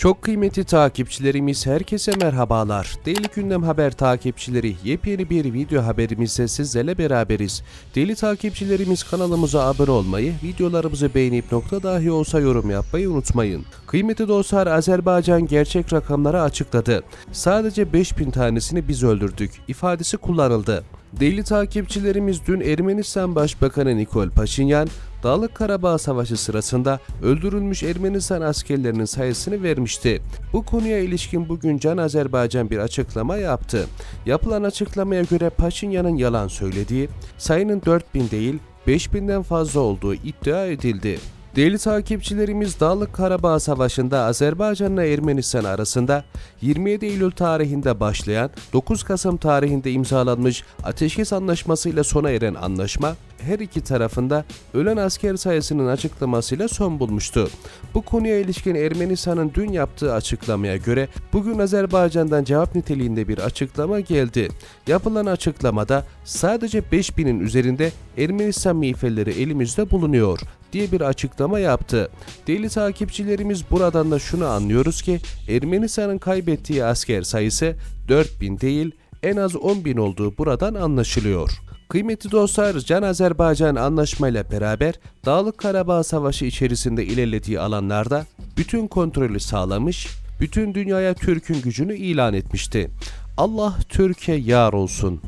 Çok kıymetli takipçilerimiz herkese merhabalar. Deli Gündem Haber takipçileri yepyeni bir video haberimizle sizlerle beraberiz. Deli takipçilerimiz kanalımıza abone olmayı, videolarımızı beğenip nokta dahi olsa yorum yapmayı unutmayın. Kıymetli dostlar Azerbaycan gerçek rakamları açıkladı. Sadece 5000 tanesini biz öldürdük ifadesi kullanıldı. Deli takipçilerimiz dün Ermenistan Başbakanı Nikol Paşinyan, Dağlık Karabağ Savaşı sırasında öldürülmüş Ermenistan askerlerinin sayısını vermişti. Bu konuya ilişkin bugün Can Azerbaycan bir açıklama yaptı. Yapılan açıklamaya göre Paşinyan'ın yalan söylediği, sayının 4000 değil 5000'den fazla olduğu iddia edildi. Değerli takipçilerimiz Dağlık Karabağ Savaşı'nda Azerbaycan'la Ermenistan arasında 27 Eylül tarihinde başlayan 9 Kasım tarihinde imzalanmış ateşkes anlaşmasıyla sona eren anlaşma her iki tarafında ölen asker sayısının açıklamasıyla son bulmuştu. Bu konuya ilişkin Ermenistan'ın dün yaptığı açıklamaya göre bugün Azerbaycan'dan cevap niteliğinde bir açıklama geldi. Yapılan açıklamada sadece 5000'in üzerinde Ermenistan miğferleri elimizde bulunuyor diye bir açıklama yaptı. Deli takipçilerimiz buradan da şunu anlıyoruz ki Ermenistan'ın kaybettiği asker sayısı 4000 değil en az 10.000 olduğu buradan anlaşılıyor. Kıymetli dostlar, Can Azerbaycan anlaşmayla beraber Dağlık Karabağ Savaşı içerisinde ilerlediği alanlarda bütün kontrolü sağlamış, bütün dünyaya Türk'ün gücünü ilan etmişti. Allah Türkiye yar olsun.